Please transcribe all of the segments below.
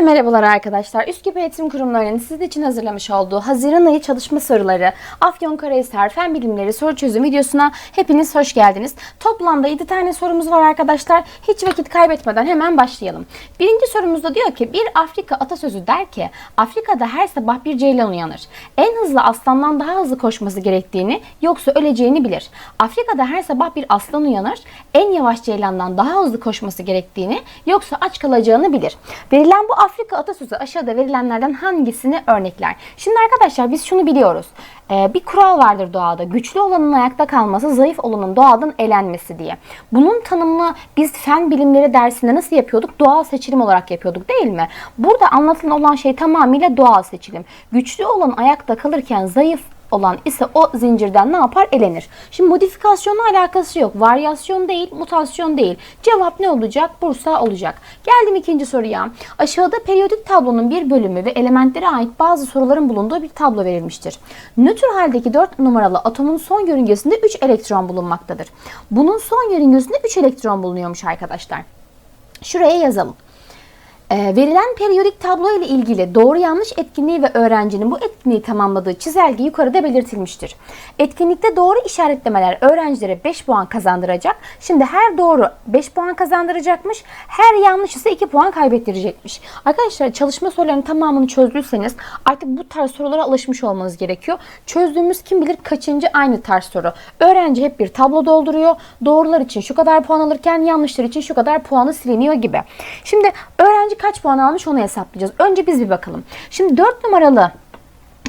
Herkese merhabalar arkadaşlar. Üsküp Eğitim Kurumları'nın sizin için hazırlamış olduğu Haziran ayı çalışma soruları, Afyonkarahisar Fen Bilimleri soru çözüm videosuna hepiniz hoş geldiniz. Toplamda 7 tane sorumuz var arkadaşlar. Hiç vakit kaybetmeden hemen başlayalım. Birinci sorumuzda diyor ki bir Afrika atasözü der ki Afrika'da her sabah bir ceylan uyanır. En hızlı aslandan daha hızlı koşması gerektiğini yoksa öleceğini bilir. Afrika'da her sabah bir aslan uyanır. En yavaş ceylandan daha hızlı koşması gerektiğini yoksa aç kalacağını bilir. Verilen bu Afrika atasözü aşağıda verilenlerden hangisini örnekler? Şimdi arkadaşlar biz şunu biliyoruz. Ee, bir kural vardır doğada. Güçlü olanın ayakta kalması, zayıf olanın doğadan elenmesi diye. Bunun tanımını biz fen bilimleri dersinde nasıl yapıyorduk? Doğal seçilim olarak yapıyorduk değil mi? Burada anlatılan olan şey tamamıyla doğal seçilim. Güçlü olan ayakta kalırken zayıf olan ise o zincirden ne yapar? Elenir. Şimdi modifikasyonla alakası yok. Varyasyon değil, mutasyon değil. Cevap ne olacak? Bursa olacak. Geldim ikinci soruya. Aşağıda periyodik tablonun bir bölümü ve elementlere ait bazı soruların bulunduğu bir tablo verilmiştir. Nötr haldeki 4 numaralı atomun son yörüngesinde 3 elektron bulunmaktadır. Bunun son yörüngesinde 3 elektron bulunuyormuş arkadaşlar. Şuraya yazalım. Ee, verilen periyodik tablo ile ilgili doğru yanlış etkinliği ve öğrencinin bu etkinliği tamamladığı çizelge yukarıda belirtilmiştir. Etkinlikte doğru işaretlemeler öğrencilere 5 puan kazandıracak. Şimdi her doğru 5 puan kazandıracakmış. Her yanlış ise 2 puan kaybettirecekmiş. Arkadaşlar çalışma sorularının tamamını çözdüyseniz artık bu tarz sorulara alışmış olmanız gerekiyor. Çözdüğümüz kim bilir kaçıncı aynı tarz soru. Öğrenci hep bir tablo dolduruyor. Doğrular için şu kadar puan alırken yanlışlar için şu kadar puanı siliniyor gibi. Şimdi öğrenci kaç puan almış onu hesaplayacağız. Önce biz bir bakalım. Şimdi 4 numaralı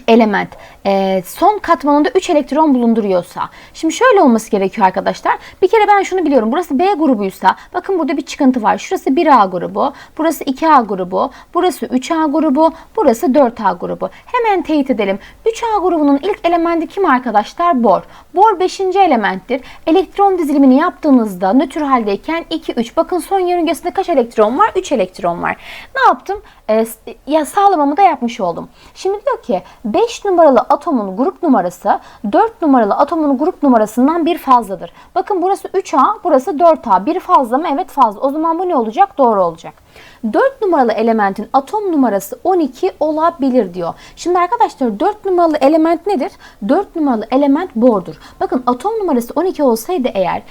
element e, son katmanında 3 elektron bulunduruyorsa. Şimdi şöyle olması gerekiyor arkadaşlar. Bir kere ben şunu biliyorum. Burası B grubuysa bakın burada bir çıkıntı var. Şurası 1A grubu, burası 2A grubu, burası 3A grubu, burası 4A grubu. Hemen teyit edelim. 3A grubunun ilk elementi kim arkadaşlar? Bor. Bor 5. elementtir. Elektron dizilimini yaptığımızda nötr haldeyken 2, 3. Bakın son yörüngesinde kaç elektron var? 3 elektron var. Ne yaptım? Ee, ya sağlamamı da yapmış oldum. Şimdi diyor ki 5 numaralı atomun grup numarası 4 numaralı atomun grup numarasından bir fazladır. Bakın burası 3A, burası 4A. Bir fazla mı? Evet fazla. O zaman bu ne olacak? Doğru olacak. 4 numaralı elementin atom numarası 12 olabilir diyor. Şimdi arkadaşlar 4 numaralı element nedir? 4 numaralı element bordur. Bakın atom numarası 12 olsaydı eğer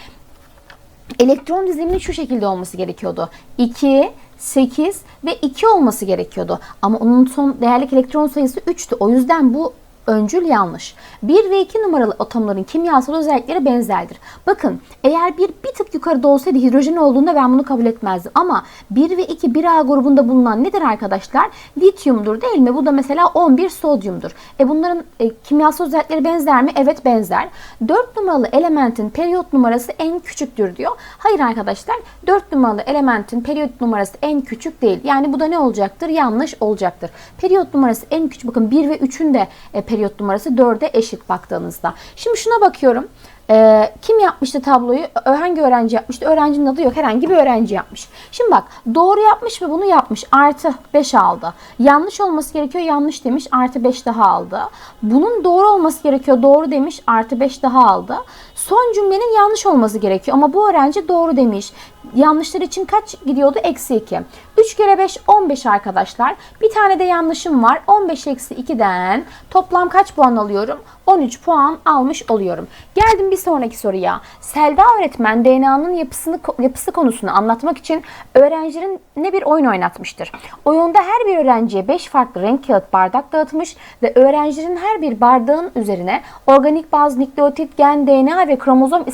elektron diziliminin şu şekilde olması gerekiyordu. 2, 8 ve 2 olması gerekiyordu. Ama onun son değerlik elektron sayısı 3'tü. O yüzden bu öncül yanlış. 1 ve 2 numaralı atomların kimyasal özellikleri benzerdir. Bakın eğer bir bir tık yukarıda olsaydı hidrojen olduğunda ben bunu kabul etmezdim. Ama 1 ve 2 1A grubunda bulunan nedir arkadaşlar? Lityumdur değil mi? Bu da mesela 11 sodyumdur. E bunların e, kimyasal özellikleri benzer mi? Evet benzer. 4 numaralı elementin periyot numarası en küçüktür diyor. Hayır arkadaşlar 4 numaralı elementin periyot numarası en küçük değil. Yani bu da ne olacaktır? Yanlış olacaktır. Periyot numarası en küçük. Bakın 1 ve 3'ün de e, periyot numarası 4'e eşit baktığınızda. Şimdi şuna bakıyorum. Ee, kim yapmıştı tabloyu? Hangi öğrenci yapmıştı? Öğrencinin adı yok. Herhangi bir öğrenci yapmış. Şimdi bak doğru yapmış ve bunu yapmış. Artı 5 aldı. Yanlış olması gerekiyor. Yanlış demiş. Artı 5 daha aldı. Bunun doğru olması gerekiyor. Doğru demiş. Artı 5 daha aldı. Son cümlenin yanlış olması gerekiyor. Ama bu öğrenci doğru demiş. Yanlışlar için kaç gidiyordu? Eksi 2. 3 kere 5 15 arkadaşlar. Bir tane de yanlışım var. 15 eksi 2'den toplam kaç puan alıyorum? 13 puan almış oluyorum. Geldim bir sonraki soruya. Selda öğretmen DNA'nın yapısını yapısı konusunu anlatmak için öğrencilerin ne bir oyun oynatmıştır. Oyunda her bir öğrenciye 5 farklı renk kağıt bardak dağıtmış ve öğrencilerin her bir bardağın üzerine organik baz, nükleotit, gen, DNA ve kromozom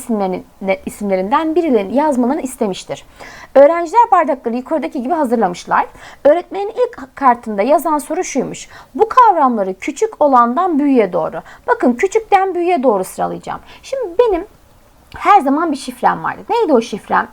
isimlerinden birilerini yazmalarını istemiştir. Öğrenciler bardakları yukarıdaki gibi hazırlamışlar. Öğretmenin ilk kartında yazan soru şuymuş. Bu kavramları küçük olandan büyüğe doğru. Bakın küçükten büyüğe doğru sıralayacağım. Şimdi benim her zaman bir şifrem vardı. Neydi o şifrem?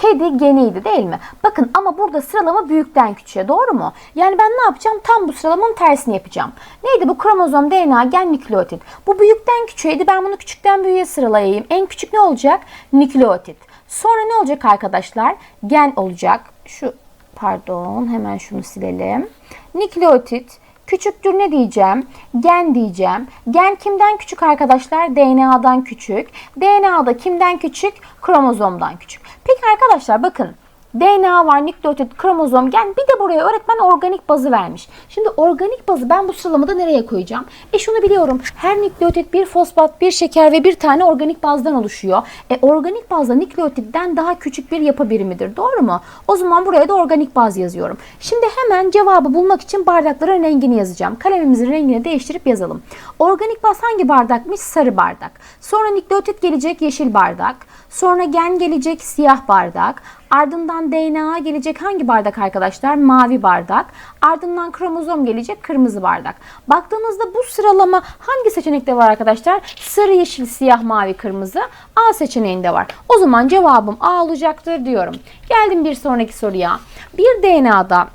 Kedi geniydi değil mi? Bakın ama burada sıralama büyükten küçüğe doğru mu? Yani ben ne yapacağım? Tam bu sıralamanın tersini yapacağım. Neydi bu? Kromozom, DNA, gen, nükleotit. Bu büyükten küçüğeydi. Ben bunu küçükten büyüğe sıralayayım. En küçük ne olacak? Nükleotit. Sonra ne olacak arkadaşlar? Gen olacak. Şu pardon hemen şunu silelim. Nükleotit küçüktür ne diyeceğim? Gen diyeceğim. Gen kimden küçük arkadaşlar? DNA'dan küçük. DNA'da kimden küçük? Kromozomdan küçük. Peki arkadaşlar bakın DNA var, nükleotit, kromozom. Yani bir de buraya öğretmen organik bazı vermiş. Şimdi organik bazı ben bu sıralamada nereye koyacağım? E şunu biliyorum. Her nükleotit bir fosfat, bir şeker ve bir tane organik bazdan oluşuyor. E organik bazda nükleotitten daha küçük bir yapı birimidir. Doğru mu? O zaman buraya da organik baz yazıyorum. Şimdi hemen cevabı bulmak için bardakların rengini yazacağım. Kalemimizin rengini değiştirip yazalım. Organik baz hangi bardakmış? Sarı bardak. Sonra nükleotit gelecek yeşil bardak. Sonra gen gelecek siyah bardak. Ardından DNA gelecek hangi bardak arkadaşlar? Mavi bardak. Ardından kromozom gelecek kırmızı bardak. Baktığınızda bu sıralama hangi seçenekte var arkadaşlar? Sarı, yeşil, siyah, mavi, kırmızı. A seçeneğinde var. O zaman cevabım A olacaktır diyorum. Geldim bir sonraki soruya. Bir DNA'da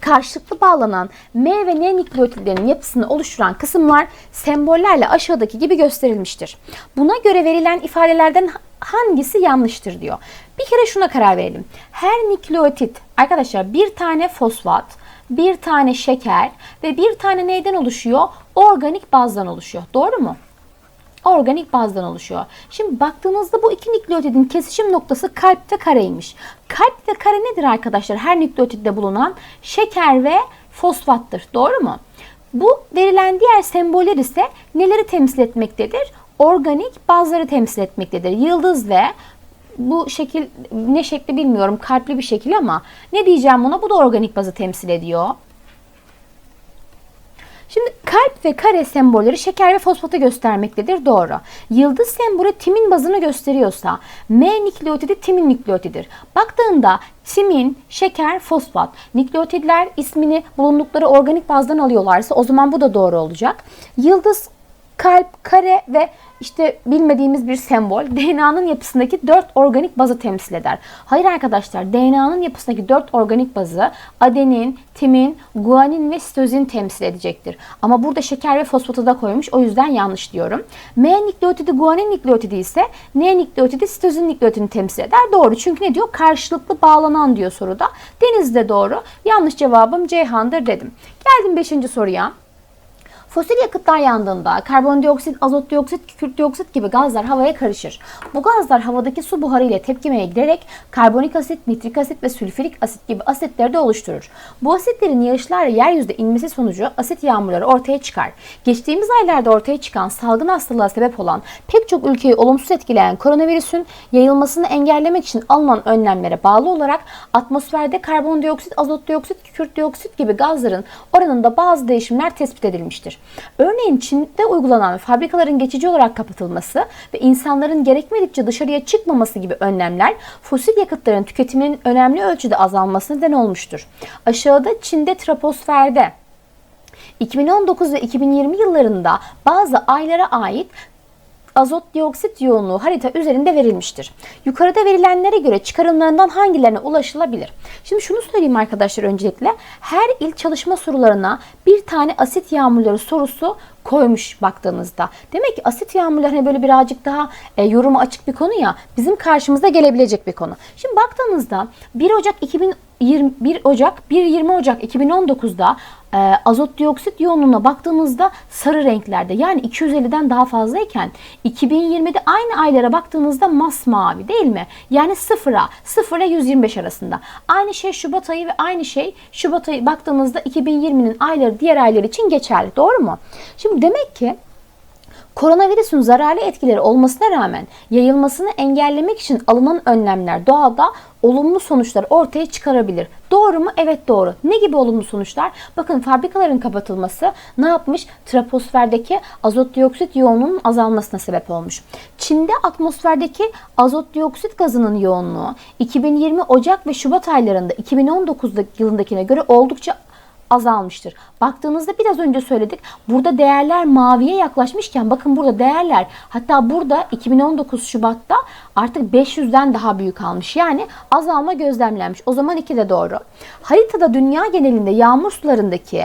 karşılıklı bağlanan M ve N nükleotidlerinin yapısını oluşturan kısımlar sembollerle aşağıdaki gibi gösterilmiştir. Buna göre verilen ifadelerden hangisi yanlıştır diyor. Bir kere şuna karar verelim. Her nükleotit arkadaşlar bir tane fosfat, bir tane şeker ve bir tane neyden oluşuyor? Organik bazdan oluşuyor. Doğru mu? Organik bazdan oluşuyor. Şimdi baktığınızda bu iki nükleotidin kesişim noktası kalpte kareymiş. Kalp ve kare nedir arkadaşlar? Her nükleotitte bulunan şeker ve fosfattır. Doğru mu? Bu verilen diğer semboller ise neleri temsil etmektedir? Organik bazları temsil etmektedir. Yıldız ve bu şekil ne şekli bilmiyorum kalpli bir şekil ama ne diyeceğim buna? Bu da organik bazı temsil ediyor. Kalp ve kare sembolleri şeker ve fosfatı göstermektedir. Doğru. Yıldız sembolü timin bazını gösteriyorsa M nükleotidi timin nükleotidir. Baktığında timin, şeker, fosfat. Nükleotidler ismini bulundukları organik bazdan alıyorlarsa o zaman bu da doğru olacak. Yıldız kalp, kare ve işte bilmediğimiz bir sembol DNA'nın yapısındaki 4 organik bazı temsil eder. Hayır arkadaşlar DNA'nın yapısındaki 4 organik bazı adenin, timin, guanin ve sitozin temsil edecektir. Ama burada şeker ve fosfatı da koymuş o yüzden yanlış diyorum. M nükleotidi guanin nükleotidi ise N nükleotidi sitozin nükleotidini temsil eder. Doğru çünkü ne diyor? Karşılıklı bağlanan diyor soruda. Deniz de doğru. Yanlış cevabım Ceyhan'dır dedim. Geldim 5. soruya. Fosil yakıtlar yandığında karbondioksit, azot dioksit, kükürt dioksit gibi gazlar havaya karışır. Bu gazlar havadaki su buharı ile tepkimeye girerek karbonik asit, nitrik asit ve sülfürik asit gibi asitleri de oluşturur. Bu asitlerin yağışlarla yeryüzüne inmesi sonucu asit yağmurları ortaya çıkar. Geçtiğimiz aylarda ortaya çıkan salgın hastalığa sebep olan pek çok ülkeyi olumsuz etkileyen koronavirüsün yayılmasını engellemek için alınan önlemlere bağlı olarak atmosferde karbondioksit, azot dioksit, kükürt dioksit gibi gazların oranında bazı değişimler tespit edilmiştir. Örneğin Çin'de uygulanan fabrikaların geçici olarak kapatılması ve insanların gerekmedikçe dışarıya çıkmaması gibi önlemler fosil yakıtların tüketiminin önemli ölçüde azalmasına neden olmuştur. Aşağıda Çin'de troposferde 2019 ve 2020 yıllarında bazı aylara ait azot dioksit yoğunluğu harita üzerinde verilmiştir. Yukarıda verilenlere göre çıkarımlarından hangilerine ulaşılabilir? Şimdi şunu söyleyeyim arkadaşlar öncelikle. Her il çalışma sorularına bir tane asit yağmurları sorusu koymuş baktığınızda. Demek ki asit yağmurları hani böyle birazcık daha e, yoruma açık bir konu ya bizim karşımıza gelebilecek bir konu. Şimdi baktığınızda 1 Ocak 2020 1 Ocak 1 20 Ocak 2019'da e, azot dioksit yoğunluğuna baktığımızda sarı renklerde yani 250'den daha fazlayken 2020'de aynı aylara baktığınızda masmavi değil mi? Yani sıfıra, sıfıra 125 arasında. Aynı şey Şubat ayı ve aynı şey Şubat ayı baktığımızda 2020'nin ayları diğer aylar için geçerli. Doğru mu? Şimdi demek ki Koronavirüsün zararlı etkileri olmasına rağmen yayılmasını engellemek için alınan önlemler doğada olumlu sonuçlar ortaya çıkarabilir. Doğru mu? Evet doğru. Ne gibi olumlu sonuçlar? Bakın fabrikaların kapatılması ne yapmış? Troposferdeki azot dioksit yoğunluğunun azalmasına sebep olmuş. Çin'de atmosferdeki azot dioksit gazının yoğunluğu 2020 Ocak ve Şubat aylarında 2019 yılındakine göre oldukça azalmıştır. Baktığınızda biraz önce söyledik. Burada değerler maviye yaklaşmışken bakın burada değerler hatta burada 2019 Şubat'ta artık 500'den daha büyük almış. Yani azalma gözlemlenmiş. O zaman iki de doğru. Haritada dünya genelinde yağmur sularındaki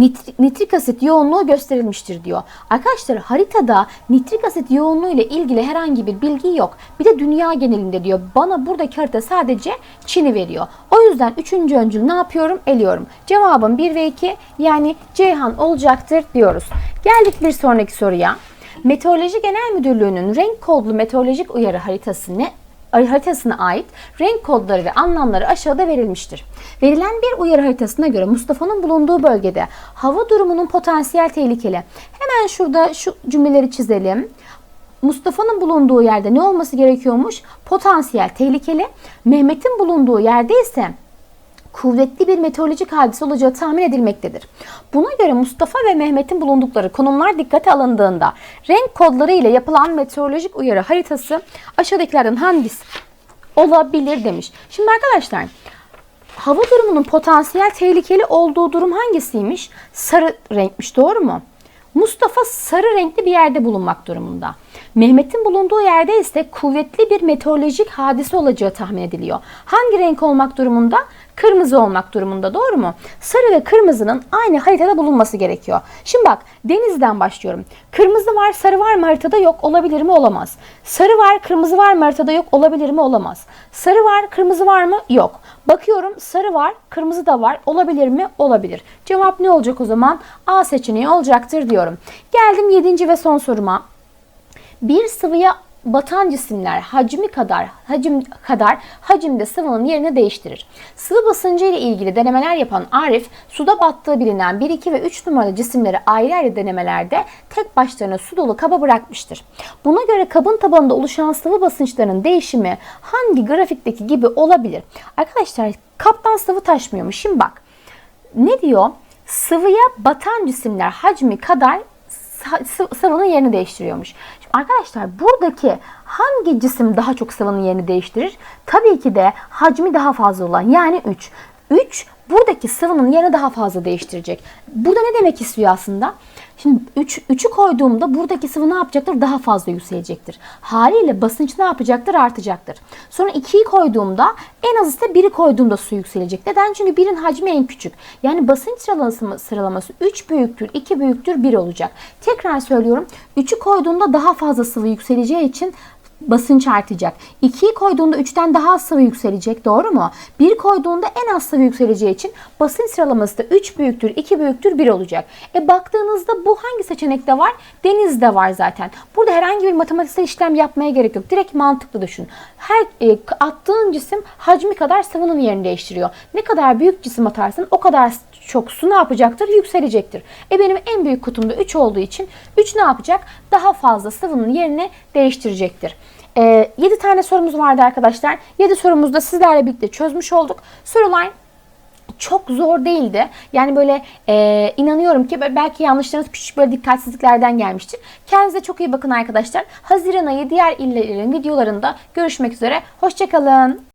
nitrik, nitrik asit yoğunluğu gösterilmiştir diyor. Arkadaşlar haritada nitrik asit yoğunluğu ile ilgili herhangi bir bilgi yok. Bir de dünya genelinde diyor. Bana buradaki harita sadece Çin'i veriyor. O yüzden üçüncü öncül ne yapıyorum? Eliyorum. Cevabım 1 ve 2 yani Ceyhan olacaktır diyoruz. Geldik bir sonraki soruya. Meteoroloji Genel Müdürlüğü'nün renk kodlu meteorolojik uyarı haritası ne haritasına ait renk kodları ve anlamları aşağıda verilmiştir. Verilen bir uyarı haritasına göre Mustafa'nın bulunduğu bölgede hava durumunun potansiyel tehlikeli. Hemen şurada şu cümleleri çizelim. Mustafa'nın bulunduğu yerde ne olması gerekiyormuş? Potansiyel tehlikeli. Mehmet'in bulunduğu yerde ise kuvvetli bir meteorolojik hadise olacağı tahmin edilmektedir. Buna göre Mustafa ve Mehmet'in bulundukları konumlar dikkate alındığında renk kodları ile yapılan meteorolojik uyarı haritası aşağıdakilerden hangisi olabilir demiş. Şimdi arkadaşlar hava durumunun potansiyel tehlikeli olduğu durum hangisiymiş? Sarı renkmiş doğru mu? Mustafa sarı renkli bir yerde bulunmak durumunda. Mehmet'in bulunduğu yerde ise kuvvetli bir meteorolojik hadise olacağı tahmin ediliyor. Hangi renk olmak durumunda? Kırmızı olmak durumunda doğru mu? Sarı ve kırmızının aynı haritada bulunması gerekiyor. Şimdi bak denizden başlıyorum. Kırmızı var sarı var mı haritada yok olabilir mi olamaz. Sarı var kırmızı var mı haritada yok olabilir mi olamaz. Sarı var kırmızı var mı yok. Bakıyorum sarı var kırmızı da var olabilir mi olabilir. Cevap ne olacak o zaman? A seçeneği olacaktır diyorum. Geldim 7. ve son soruma. Bir sıvıya batan cisimler hacmi kadar hacim kadar hacimde sıvının yerini değiştirir. Sıvı basıncı ile ilgili denemeler yapan Arif, suda battığı bilinen 1, 2 ve 3 numaralı cisimleri ayrı ayrı denemelerde tek başlarına su dolu kaba bırakmıştır. Buna göre kabın tabanında oluşan sıvı basınçlarının değişimi hangi grafikteki gibi olabilir? Arkadaşlar kaptan sıvı taşmıyormuş. Şimdi bak ne diyor? Sıvıya batan cisimler hacmi kadar sı- sıvının yerini değiştiriyormuş. Arkadaşlar buradaki hangi cisim daha çok sıvının yerini değiştirir? Tabii ki de hacmi daha fazla olan yani 3. 3 buradaki sıvının yerini daha fazla değiştirecek. Burada ne demek istiyor aslında? Şimdi 3 3'ü koyduğumda buradaki sıvı ne yapacaktır? Daha fazla yükselecektir. Haliyle basınç ne yapacaktır? Artacaktır. Sonra 2'yi koyduğumda en az ise 1'i koyduğumda su yükselecek. Neden? Çünkü 1'in hacmi en küçük. Yani basınç sıralaması, sıralaması 3 büyüktür, 2 büyüktür, 1 olacak. Tekrar söylüyorum. 3'ü koyduğumda daha fazla sıvı yükseleceği için basınç artacak. 2'yi koyduğunda 3'ten daha az sıvı yükselecek. Doğru mu? 1 koyduğunda en az sıvı yükseleceği için basınç sıralaması da 3 büyüktür, 2 büyüktür, 1 olacak. E baktığınızda bu hangi seçenekte var? Denizde var zaten. Burada herhangi bir matematiksel işlem yapmaya gerek yok. Direkt mantıklı düşün. Her e, attığın cisim hacmi kadar sıvının yerini değiştiriyor. Ne kadar büyük cisim atarsın o kadar çok su ne yapacaktır? Yükselecektir. E benim en büyük kutumda 3 olduğu için 3 ne yapacak? Daha fazla sıvının yerini değiştirecektir. E, 7 tane sorumuz vardı arkadaşlar. 7 sorumuzu da sizlerle birlikte çözmüş olduk. Sorular çok zor değildi. Yani böyle e, inanıyorum ki belki yanlışlarınız küçük böyle dikkatsizliklerden gelmiştir. Kendinize çok iyi bakın arkadaşlar. Haziran ayı diğer illerin videolarında görüşmek üzere. Hoşçakalın.